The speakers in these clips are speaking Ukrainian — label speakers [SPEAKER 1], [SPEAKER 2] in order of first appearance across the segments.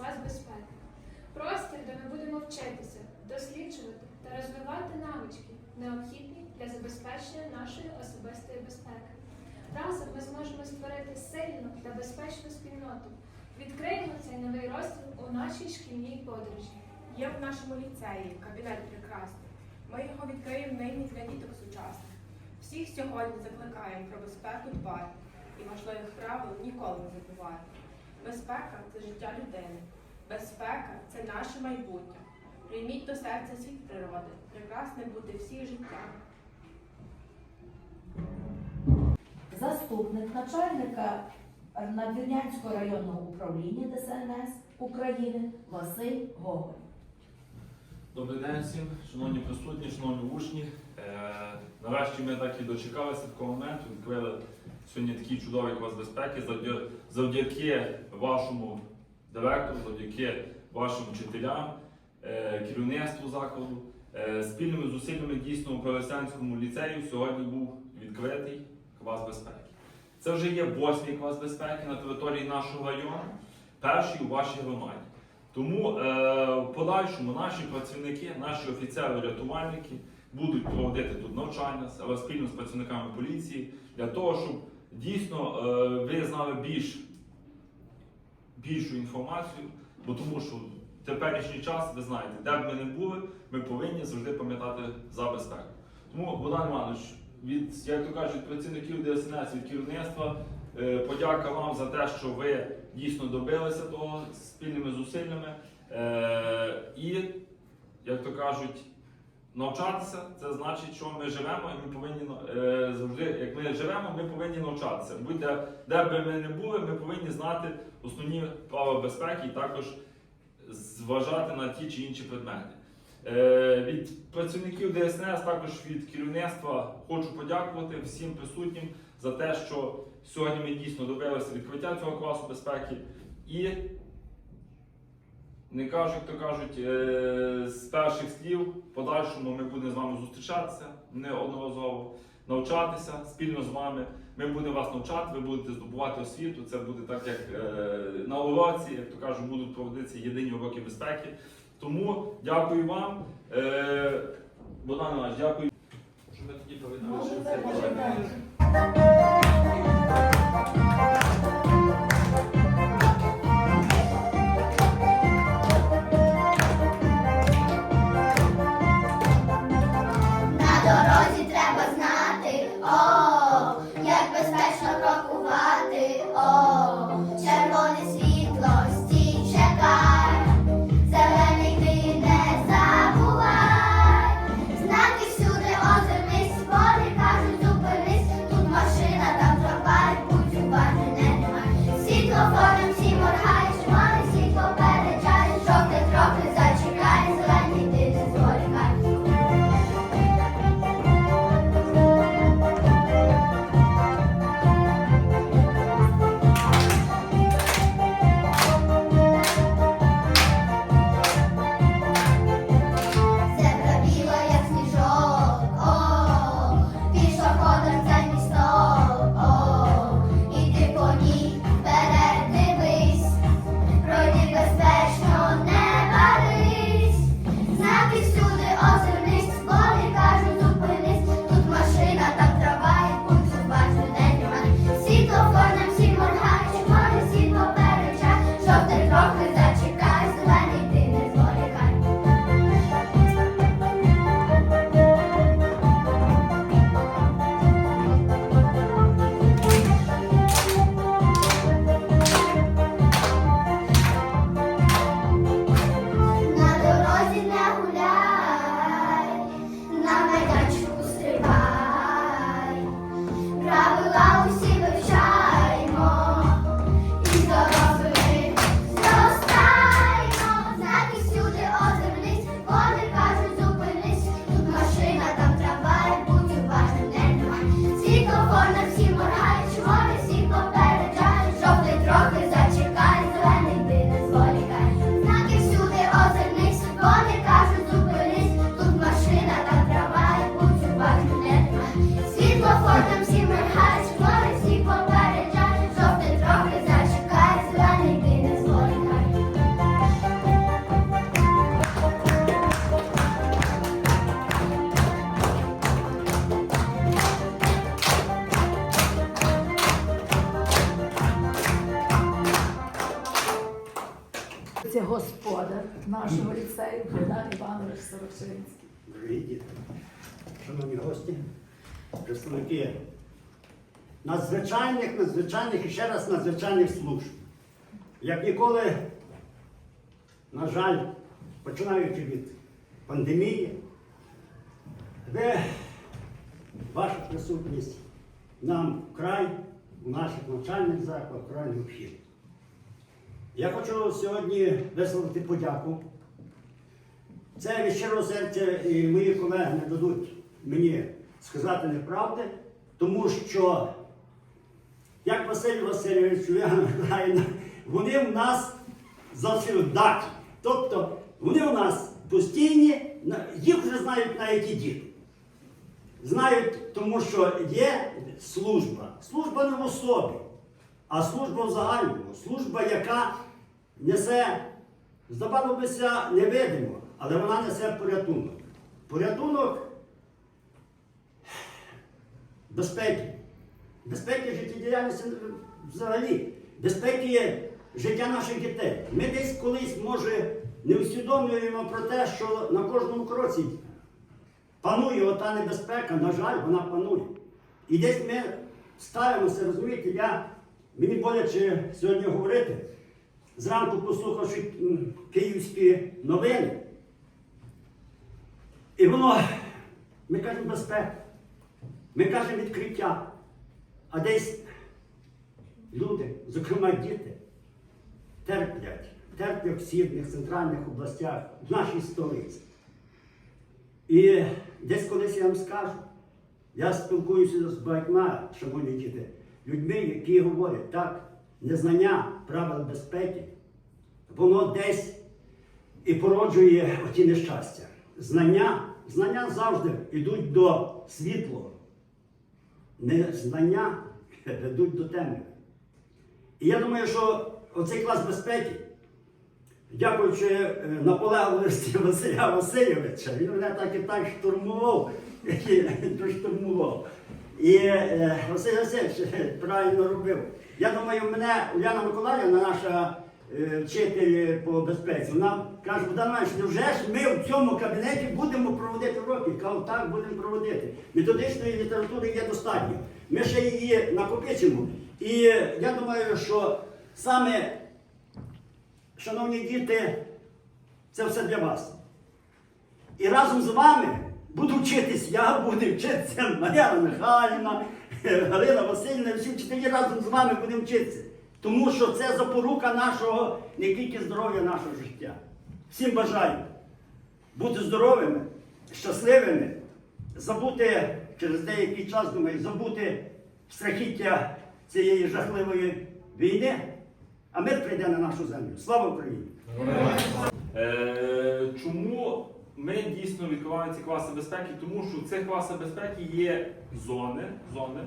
[SPEAKER 1] клас безпеки. Простір, де ми будемо вчитися, досліджувати та розвивати навички, необхідні для забезпечення нашої особистої безпеки. Разом ми зможемо створити сильну та безпечну спільноту. Відкриємо цей новий розділ у нашій шкільній подорожі.
[SPEAKER 2] Є в нашому ліцеї кабінет прекрасний. Ми його відкриємо нині для діток сучасних. Всіх сьогодні закликаємо про безпеку дбати і важливих правил ніколи не забувати. Безпека це життя людини. Безпека це наше майбутнє. Прийміть до серця світ природи, прекрасне бути всіх життя.
[SPEAKER 3] заступник начальника Надвірнянського районного управління ДСНС України Василь Гоголь.
[SPEAKER 4] Добрий день всім, шановні присутні, шановні учні. Е, нарешті ми так і дочекалися такого моменту. Відкрили сьогодні такий чудовий клас безпеки завдя- завдяки вашому директору, завдяки вашим вчителям, е, керівництву закладу. Е, спільними зусиллями дійсно у Пролесянському ліцею сьогодні був відкритий клас безпеки. Це вже є восьмий клас безпеки на території нашого району, перший у вашій громаді. Тому е, в подальшому наші працівники, наші офіцери-рятувальники будуть проводити тут навчання але спільно з працівниками поліції для того, щоб дійсно е, ви знали більш, більшу інформацію, бо тому що в теперішній час, ви знаєте, де б ми не були, ми повинні завжди пам'ятати за безпеку. Тому, Богдан Іванович, від, як то кажуть, працівників ДСНС, від керівництва, е, подяка вам за те, що ви дійсно добилися того спільними зусиллями. Е, і, як то кажуть, навчатися це значить, що ми живемо, і ми повинні ми живемо, ми повинні навчатися. Будь-де де б ми не були, ми повинні знати основні правила безпеки і також зважати на ті чи інші предмети. Е, від працівників ДСНС, також від керівництва хочу подякувати всім присутнім за те, що сьогодні ми дійсно добилися відкриття цього класу безпеки. І не кажуть, то кажуть, е, з перших слів, в подальшому ми будемо з вами зустрічатися неодноразово, навчатися спільно з вами. Ми будемо вас навчати, ви будете здобувати освіту. Це буде так, як е, на уроці, як то кажуть, будуть проводитися єдині уроки безпеки. Тому дякую вам. Е, Богдан Іванович, дякую. Що ми тоді повинні?
[SPEAKER 3] Lalo, Lalo, нашого ліцею Богдан Іванович Сорочинський.
[SPEAKER 5] Дорогі діти, шановні гості, представники надзвичайних, надзвичайних і ще раз надзвичайних служб. Як ніколи, на жаль, починаючи від пандемії, ви, ваша присутність нам вкрай у наших навчальних закладах вкрай необхідна. Я хочу сьогодні висловити подяку це від щирого серця і мої колеги не дадуть мені сказати неправди, тому що, як Василь Васильович, Миколаївна, вони в нас завсігдаті. Тобто вони у нас постійні, їх вже знають навіть і діти. Знають, тому що є служба. Служба не в особі, а служба в загальному. Служба, яка несе Здавалося, невидимо, але вона несе порятунок. Порятунок безпеки. Безпеки життєдіяльності взагалі, безпеки життя наших дітей. Ми десь колись, може, не усвідомлюємо про те, що на кожному кроці панує ота небезпека, на жаль, вона панує. І десь ми ставимося, розумієте, я, мені боляче сьогодні говорити. Зранку послухавши київські новини, і воно, ми кажемо безпека, ми кажемо відкриття, а десь люди, зокрема діти, терплять, терплять в східних, центральних областях, в нашій столиці. І десь колись я вам скажу, я спілкуюся з багатьма, шановні діти, людьми, які говорять, так, незнання правил безпеки, воно десь і породжує оті нещастя. Знання, знання завжди йдуть до світлого. Незнання ведуть до темряви. І я думаю, що оцей клас безпеки, дякуючи е, наполегливості Василя Васильовича, він мене так і так штурмував, і штурмував. І е, Василь Васильович правильно робив. Я думаю, мене Уляна Миколаївна, наша е, вчитель по безпеці, вона каже, Богдан Іванович, невже ж ми в цьому кабінеті будемо проводити уроки? Кажу, так, будемо проводити. Методичної літератури є достатньо. Ми ще її накопичимо. І я думаю, що саме, шановні діти, це все для вас. І разом з вами буду вчитись, я буду вчитися, Мар'яна Михайлівна, Галина Васильівна, всі вчителі разом з вами будемо вчитися. Тому що це запорука нашого, не тільки здоров'я нашого життя. Всім бажаю бути здоровими, щасливими, забути через деякий час, думаю, забути страхіття цієї жахливої війни, а мир прийде на нашу землю. Слава Україні!
[SPEAKER 4] Ми дійсно відкриваємо ці класи безпеки? Тому що в цих класах безпеки є зони, зони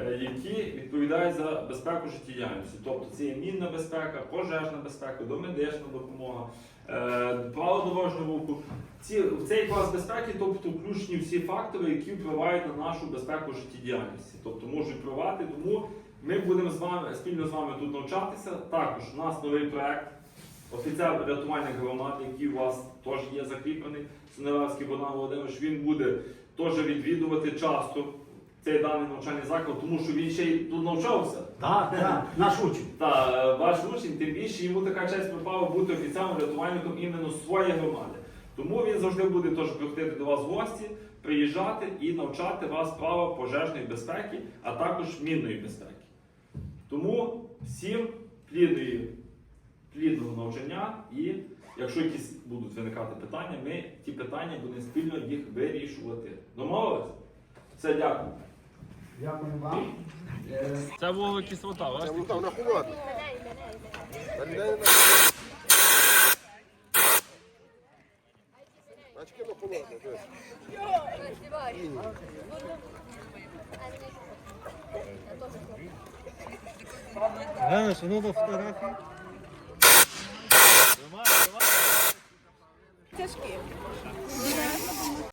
[SPEAKER 4] е, які відповідають за безпеку життєдіяльності. Тобто це є мінна безпека, пожежна безпека, домедична допомога, е, право дорожнього руху. Ці, в цей клас безпеки, тобто включені всі фактори, які впливають на нашу безпеку життєдіяльності. Тобто можуть впливати, тому ми будемо з вами спільно з вами тут навчатися. Також у нас новий проект. Офіцер рятувальних громад, який у вас теж є закріплений, Суневський Богдан Володимирович, він буде теж відвідувати часто цей даний навчальний заклад, тому що він ще й тут навчався.
[SPEAKER 5] Так, так, наш учень.
[SPEAKER 4] Та е, ваш учень, тим більше йому така честь припала бути офіцером рятувальником іменно своєї громади. Тому він завжди буде теж приходити до вас в гості, приїжджати і навчати вас права пожежної безпеки, а також мінної безпеки. Тому всім плідної, плідного і якщо якісь будуть виникати питання, ми ті питання будемо спільно їх вирішувати. Домовились? Все, дякую.
[SPEAKER 5] Дякую вам. Е,
[SPEAKER 4] Це була кислота,
[SPEAKER 6] Це ну там на холодно. Та ніде не так. Очки на холодно, дивись.
[SPEAKER 7] Ну до фотографії.
[SPEAKER 2] Тяжкі.